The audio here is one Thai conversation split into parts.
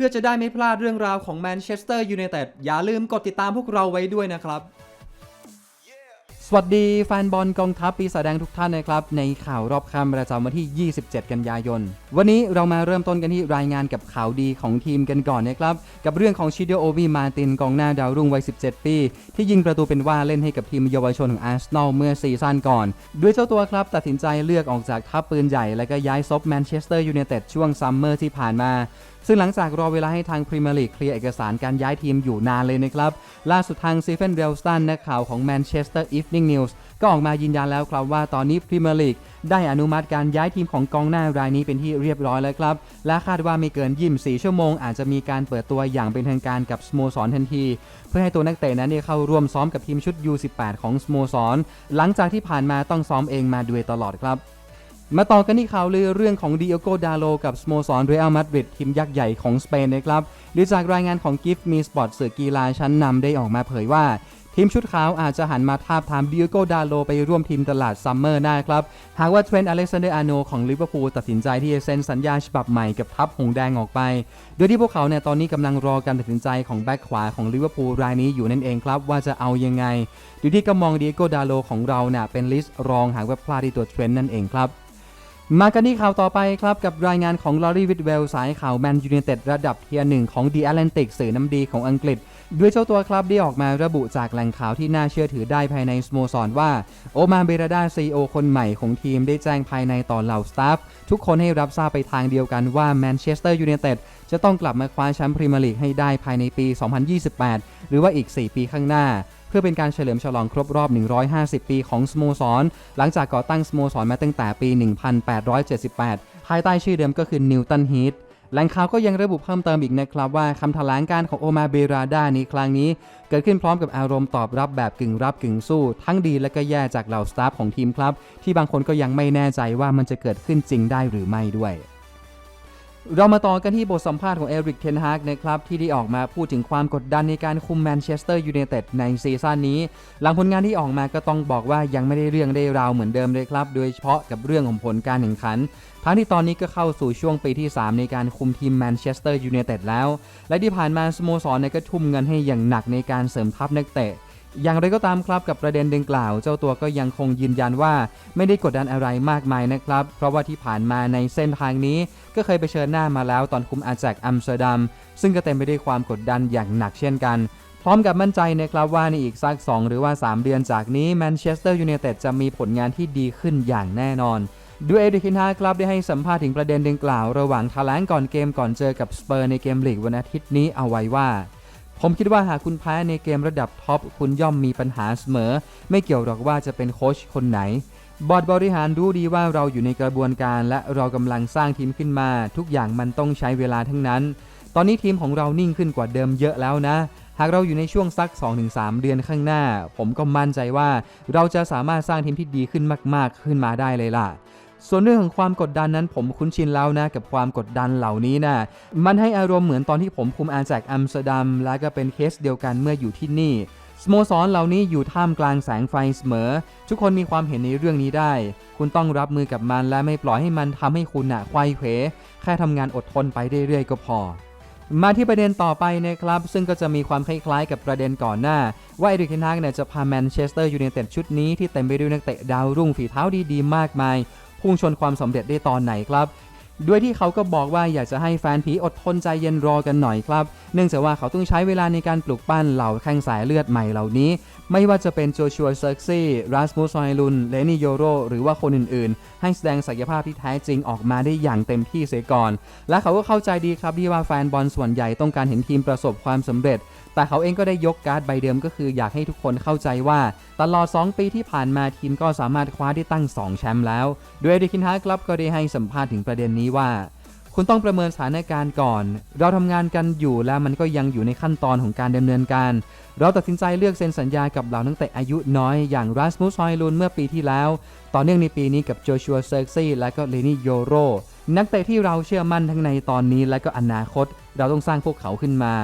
พื่อจะได้ไม่พลาดเรื่องราวของแมนเชสเตอร์ยูไนเต็ดอย่าลืมกดติดตามพวกเราไว้ด้วยนะครับ สวัสดีแฟนบอลกองทัพปีศาจแดงทุกท่านนะครับ ในข่าวรอบค่ำประจำวันที่ 27 กันยายน วันนี้เรามาเริ่มต้นกันที่รายงานกับข่าวดีของทีมกันก่อนนะครับ กับเรื่องของชิเดโอวีมาตินกองหน้าดาวรุ่งวัย 17 ปี ที่ยิงประตูเป็นว่าเล่นให้กับทีมเยาวชนของอาร์เซนอลเมื่อซีซั่นก่อน ด้วยเจ้าตัวครับตัดสินใจเลือกออกจากทัพปืนใหญ่ และก็ย้ายซบแมนเชสเตอร์ยูไนเต็ดช่วงซัมเมอร์ที่ผ่านมา ซึ่งหลังจากรอเวลาให้ทางพรีเมียร์ลีกเคลียร์เอกสารการย้ายทีมอยู่นานเลยนะครับ ล่าสุดทางซีเฟนเดลสตันนักข่าวของแมนเชสเตอร์อีฟนิ่งนิวส์ก็ออกมายืนยันแล้วครับว่าตอนนี้พรีเมียร์ลีกได้อนุมัติการย้ายทีมของกองหน้ารายนี้เป็นที่เรียบร้อยแล้วครับ และคาดว่าไม่เกิน24ชั่วโมง อาจจะมีการเปิดตัวอย่างเป็นทางการกับสโมสรทันที เพื่อให้ตัวนักเตะนั้นได้เข้าร่วมซ้อมกับทีมชุด U18 ของสโมสร หลังจากที่ผ่านมาต้องซ้อมเองมาด้วยตลอดครับ มาต่อกันที่ข่าวลือเรื่องของดิโอโกดาโลกับสโมสรเรอัลมาดริดทีมยักษ์ใหญ่ของสเปนนะครับโดยจากรายงานของกิฟต์มีสปอร์ตสื่อกีฬาชั้นนำได้ออกมาเผยว่าทีมชุดขาวอาจจะหันมาทาบทามดิโอโกดาโลไปร่วมทีมตลาดซัมเมอร์ได้ครับ หากว่าเทรนต์อเล็กซานเดอร์อาโนของลิเวอร์พูลตัดสินใจที่จะเซ็นสัญญาฉบับใหม่กับทัพหงแดงออกไป โดยที่พวกเขาเนี่ยตอนนี้กำลังรอการตัดสินใจของแบ็คขวาของลิเวอร์พูลรายนี้อยู่นั่นเองครับ ว่าจะเอายังไงดูที่ก็มองดิโกดาโลของเราเนี่ยเป็นลิสต์รองหากว่าพลาดที่ตัวเทรนต์นั่นเองครับ มากันที่ข่าวต่อไปครับ กับรายงานของลอรีวิดเวลสายข่าวแมนยู i นเต็ดระดับเทียร์หนึ่งของ The Atlantic สื่อน้ำดีของอังกฤษ ด้วยเจ้าตัวครับได้ออกมาระบุจากแหล่งข่าวที่น่าเชื่อถือได้ภายในสโมสรว่า โอมาเบราดาซีโอคนใหม่ของทีมได้แจ้งภายในต่อเหล่าสตาฟ ทุกคนให้รับทราบไปทางเดียวกันว่าแมนเชสเตอร์ยูไนเต็ดจะต้องกลับมาคว้าแชมป์พรีเมียร์ลีกให้ได้ภายในปี 2028 หรือว่าอีก 4 ปีข้างหน้า เพื่อเป็นการเฉลิมฉลองครบรอบ 150 ปีของสโมสร หลังจากก่อตั้งสโมสรมาตั้งแต่ปี 1878 ภายใต้ชื่อเดิมก็คือนิวตันฮีทแหล่งข่าวก็ยังระบุเพิ่มเติมอีกนะครับว่าคำแถลงการของโอมาเบราดาในครั้งนี้ เกิดขึ้นพร้อมกับอารมณ์ตอบรับแบบกึ่งรับกึ่งสู้ ทั้งดีและก็แย่จากเหล่าสตาฟของทีมครับ ที่บางคนก็ยังไม่แน่ใจว่ามันจะเกิดขึ้นจริงได้หรือไม่ด้วย เรามาต่อกันที่บทสัมภาษณ์ของเอริกเทนฮากนะครับ ที่ได้ออกมาพูดถึงความกดดันในการคุมแมนเชสเตอร์ยูไนเต็ดในซีซั่นนี้ หลังผลงานที่ออกมาก็ต้องบอกว่ายังไม่ได้เรื่องได้ราวเหมือนเดิมเลยครับ โดยเฉพาะกับเรื่องของผลการแข่งขันทั้งที่ตอนนี้ก็เข้าสู่ช่วงปีที่ 3 ในการคุมทีมแมนเชสเตอร์ยูไนเต็ดแล้ว และที่ผ่านมาสโมสรเนี่ยก็ทุ่มเงินให้อย่างหนักในการเสริมทัพนักเตะ อย่างไรก็ตามครับกับประเด็นดังกล่าว เจ้าตัวก็ยังคงยืนยันว่า ไม่ได้กดดันอะไรมากมายนะครับ เพราะว่าที่ผ่านมาในเส้นทางนี้ ก็เคยไปเชิญหน้ามาแล้วตอนคุมอาแจกอัมสเตอร์ดัม ซึ่งก็เต็มไปด้วยความกดดันอย่างหนักเช่นกัน พร้อมกับมั่นใจนะครับว่าในอีกสัก 2 หรือว่า 3 เดือนจากนี้แมนเชสเตอร์ยูไนเต็ดจะมีผลงานที่ดีขึ้นอย่างแน่นอนด้วยเอริคินฮาครับได้ให้สัมภาษณ์ถึงประเด็นดังกล่าว ระหว่างทาแลงก่อนเกมก่อนเจอกับสเปอร์ในเกมลีกวันอาทิตย์นี้เอาไว้ว่า ผมคิดว่าหากคุณแพ้ในเกมระดับท็อปคุณย่อมมีปัญหาเสมอ ไม่เกี่ยวหรอกว่าจะเป็นโค้ชคนไหน บอร์ดบริหารรู้ดีว่าเราอยู่ในกระบวนการและเรากำลังสร้างทีมขึ้นมา ทุกอย่างมันต้องใช้เวลาทั้งนั้น ตอนนี้ทีมของเรานิ่งขึ้นกว่าเดิมเยอะแล้วนะ หากเราอยู่ในช่วงสัก 2-3 เดือนข้างหน้า ผมก็มั่นใจว่าเราจะสามารถสร้างทีมที่ดีขึ้นมาก ๆ ขึ้นมาได้เลยล่ะ ส่วนเรื่องของความกดดันนั้นผมคุ้นชินแล้วนะกับความกดดันเหล่านี้นะมันให้อารมณ์เหมือนตอนที่ผมคุมอาจากอัมสเตอร์ดัม และก็เป็นเคสเดียวกันเมื่ออยู่ที่นี่สโมสรเหล่านี้อยู่ท่ามกลางแสงไฟเสมอ ทุกคนมีความเห็นในเรื่องนี้ได้ คุณต้องรับมือกับมันและไม่ปล่อยให้มันทำให้คุณน่ะควายเขวแค่ทำงานอดทนไปเรื่อยๆก็พอ มาที่ประเด็นต่อไปนะครับ ซึ่งก็จะมีความคล้ายๆ กับประเด็นก่อนหน้า ว่าเอริกเทนฮากเนี่ยจะพาแมนเชสเตอร์ยูไนเต็ดชุดนี้ที่เต็มไปด้วยนักเตะดาวรุ่งฝีเท้าดีๆมากมาย พุ่งชนความสำเร็จได้ตอนไหนครับ ด้วยที่เขาก็บอกว่าอยากจะให้แฟนผีอดทนใจเย็นรอกันหน่อยครับ เนื่องจากว่าเขาต้องใช้เวลาในการปลูกปั้นเหล่าแข้งสายเลือดใหม่เหล่านี้ ไม่ว่าจะเป็นโจชัวเซิร์กซี่รัสมูสไฮลุนเลนี่โยโรหรือว่าคนอื่นๆ ให้แสดงศักยภาพที่แท้จริงออกมาได้อย่างเต็มที่เสียก่อน และเขาก็เข้าใจดีครับที่ว่าแฟนบอลส่วนใหญ่ต้องการเห็นทีมประสบความสำเร็จ แต่เขาเองก็ได้ยกการ์ดใบเดิมก็คืออยากให้ทุกคนเข้าใจว่า ตลอด 2 ปีที่ผ่านมาทีมก็สามารถคว้าได้ตั้ง 2 แชมป์แล้ว โดยเอริคินฮาร์ครับก็ได้ให้สัมภาษณ์ถึงประเด็นนี้ว่า คุณต้องประเมินสถานการณ์ก่อน เราทำงานกันอยู่แล้วมันก็ยังอยู่ในขั้นตอนของการดำเนินการ เราตัดสินใจเลือกเซ็นสัญญากับเหล่านักเตะอายุน้อยอย่างรัสมุสฮอยลุนเมื่อปีที่แล้ว ต่อเนื่องในปีนี้กับโจชัวเซิร์ซี่และก็เลนี่โยโรนักเตะที่เราเชื่อมั่นทั้งในตอนนี้และก็อนาคต เราต้องสร้างพวกเขาขึ้นมา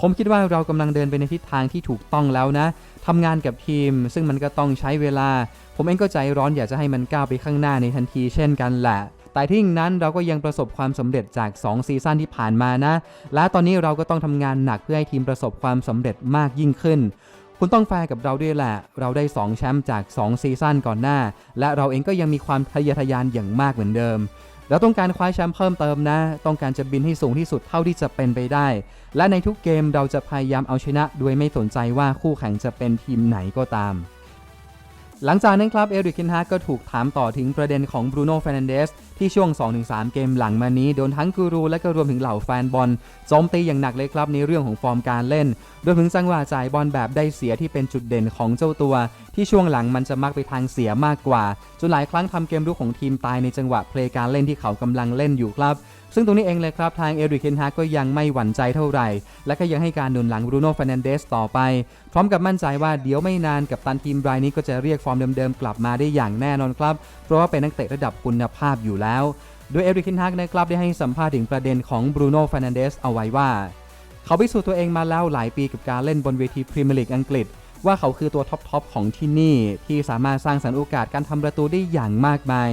ผมคิดว่าเรากำลังเดินไปในทิศทางที่ถูกต้องแล้วนะทำงานกับทีม ซึ่งมันก็ต้องใช้เวลา ผมเองก็ใจร้อนอยากจะให้มันก้าวไปข้างหน้าในทันทีเช่นกันแหละแต่ที่อย่างนั้นเราก็ยังประสบความสำเร็จจาก 2 ซีซั่นที่ผ่านมานะ และตอนนี้เราก็ต้องทำงานหนักเพื่อให้ทีมประสบความสำเร็จมากยิ่งขึ้น คุณต้องแฟร์กับเราด้วยแหละ เราได้ 2 แชมป์จาก 2 ซีซั่นก่อนหน้า และเราเองก็ยังมีความทะเยอทะยานอย่างมากเหมือนเดิม เราต้องการคว้าแชมป์เพิ่มเติมนะ ต้องการจะบินให้สูงที่สุดเท่าที่จะเป็นไปได้ และในทุกเกมเราจะพยายามเอาชนะ โดยไม่สนใจว่าคู่แข่งจะเป็นทีมไหนก็ตาม หลังจากนั้นครับเอริกเคนฮากก็ถูกถามต่อถึงประเด็นของบรูโน่เฟรนันเดสที่ช่วง 2-3 เกมหลังมานี้ โดนทั้งกูรูและก็รวมถึงเหล่าแฟนบอลโจมตีอย่างหนักเลยครับในเรื่องของฟอร์มการเล่นรวมถึงจังหวะจ่ายบอลแบบได้เสียที่เป็นจุดเด่นของเจ้าตัว ที่ช่วงหลังมันจะมักไปทางเสียมากกว่าจนหลายครั้งทำเกมรุกของทีมตายในจังหวะเพลย์การเล่นที่เขากำลังเล่นอยู่ครับ ซึ่งตรงนี้เองเลยครับทางเอริกเคนฮากก็ยังไม่หวั่นใจเท่าไหร่ และก็ยังให้การหนุนหลังบรูโน่ฟานันเดสต่อไป พร้อมกับมั่นใจว่าเดี๋ยวไม่นานกับตันทีมรายนี้ก็จะเรียกฟอร์มเดิมๆ กลับมาได้อย่างแน่นอนครับ เพราะว่าเป็นนักเตะระดับคุณภาพอยู่แล้ว โดยเอริกเคนฮากนะครับได้ให้สัมภาษณ์ถึงประเด็นของบรูโน่ฟานันเดสเอาไว้ว่า เขาพิสูจน์ตัวเองมาแล้วหลายปีกับการเล่นบนเวทีพรีเมียร์ลีกอังกฤษว่าเขาคือตัวท็อปๆของที่นี่ที่สามารถสร้างสรรค์โอกาสการทำประตูได้อย่างมากมาย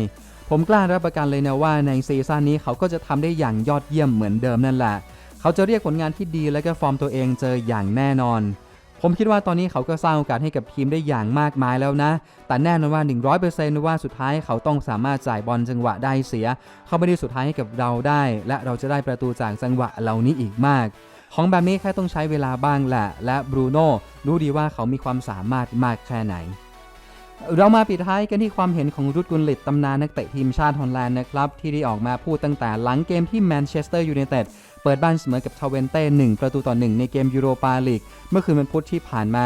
ผมกล้ารับประกันเลยนะว่าในซีซั่นนี้เขาก็จะทำได้อย่างยอดเยี่ยมเหมือนเดิมนั่นแหละ เขาจะเรียกผลงานที่ดีและก็ฟอร์มตัวเองเจออย่างแน่นอน ผมคิดว่าตอนนี้เขาก็สร้างโอกาสให้กับทีมได้อย่างมากมายแล้วนะ แต่แน่นอนว่า 100%ว่าสุดท้ายเขาต้องสามารถจ่ายบอลจังหวะได้เสีย เขาไม่ได้สุดท้ายให้กับเราได้ และเราจะได้ประตูจากจังหวะเหล่านี้อีกมากของแบบนี้แค่ต้องใช้เวลาบ้างแหละ และบรูโน่รู้ดีว่าเขามีความสามารถมากแค่ไหน เรามาปิดท้ายกันที่ความเห็นของรุดกุลลิตตำนานนักเตะทีมชาติฮอลแลนด์นะครับ ที่ได้ออกมาพูดตั้งแต่หลังเกมที่แมนเชสเตอร์ยูไนเต็ดเปิดบ้านเสมอกับทาเวนเต้1ประตูต่อ 1 ในเกมยูโรปาลีกเมื่อคืนวันพุธที่ผ่านมา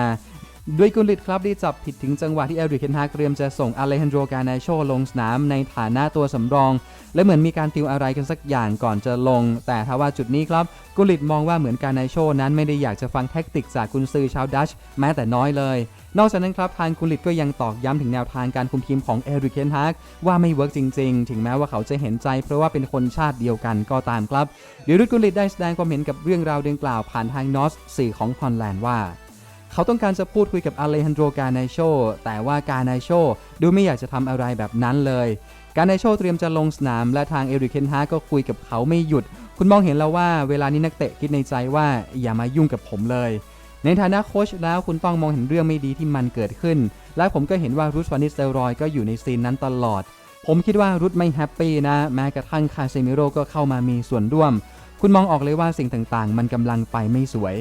โดยกุลิตครับได้จับผิดถึงจังหวะที่เอริกเคนฮากเตรียมจะส่งอเลฮันโดรกานาโชลงสนามในฐานะตัวสำรอง และเหมือนมีการติวอะไรกันสักอย่างก่อนจะลง แต่ถ้าว่าจุดนี้ครับกุลิตมองว่าเหมือนกานาโชนั้นไม่ได้อยากจะฟังแท็กติกจากกุนซือชาวดัชแม้แต่น้อยเลย นอกจากนั้นครับทางกุลิตก็ยังตอกย้ำถึงแนวทางการคุมทีมของเอริกเคนฮากว่าไม่เวิร์กจริง ๆ ถึงแม้ว่าเขาจะเห็นใจ เพราะว่าเป็นคนชาติเดียวกันก็ตามครับเดี๋ยวรุดกุลิตได้แสดงความเห็นกับเรื่องราวดังกล่าวผ่านทางนอสสื่อของฮอลแลนด์ว่า เขาต้องการจะพูดคุยกับอเลฮันโดรกาไนโชแต่ว่ากาไนโชดูไม่อยากจะทำอะไรแบบนั้นเลย กาไนโชเตรียมจะลงสนามและทางเอริกเคนฮาก็คุยกับเขาไม่หยุด คุณมองเห็นแล้วว่าเวลานี้นักเตะคิดในใจว่าอย่ามายุ่งกับผมเลย ในฐานะโค้ชแล้วคุณต้องมองเห็นเรื่องไม่ดีที่มันเกิดขึ้น และผมก็เห็นว่ารุสฟานิสเตอรอยก็อยู่ในซีนนั้นตลอด ผมคิดว่ารุสไม่แฮปปี้นะแม้กระทั่งคาเซมิโร่ก็เข้ามามีส่วนร่วม คุณมองออกเลยว่าสิ่งต่างๆ มันกำลังไปไม่สวย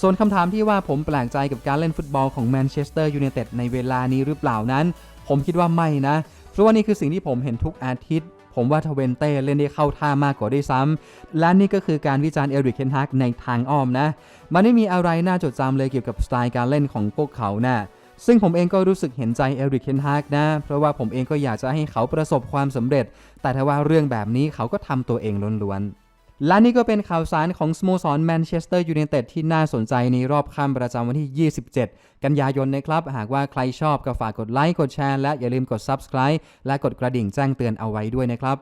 ส่วนคำถามที่ว่าผมแปลกใจกับการเล่นฟุตบอลของแมนเชสเตอร์ยูไนเต็ดในเวลานี้หรือเปล่านั้น ผมคิดว่าไม่นะ เพราะว่านี่คือสิ่งที่ผมเห็นทุกอาทิตย์ ผมว่าทเวนเต้เล่นได้เข้าท่ามากกว่าด้วยซ้ำและนี่ก็คือการวิจารณ์เอริกเคนฮักในทางอ้อมนะ มันไม่มีอะไรน่าจดจำเลยเกี่ยวกับสไตล์การเล่นของพวกเขาน่ะซึ่งผมเองก็รู้สึกเห็นใจเอริกเคนฮากนะ เพราะว่าผมเองก็อยากจะให้เขาประสบความสำเร็จ แต่ถ้าว่าเรื่องแบบนี้เขาก็ทำตัวเองล้วนๆ และนี่ก็เป็นข่าวสารของสโมสรแมนเชสเตอร์ยูไนเต็ดที่น่าสนใจในรอบค่ำประจำวันที่ 27 กันยายนนะครับ หากว่าใครชอบก็ฝากกดไลค์ กดแชร์ และอย่าลืมกด Subscribe และกดกระดิ่งแจ้งเตือนเอาไว้ด้วยนะครับ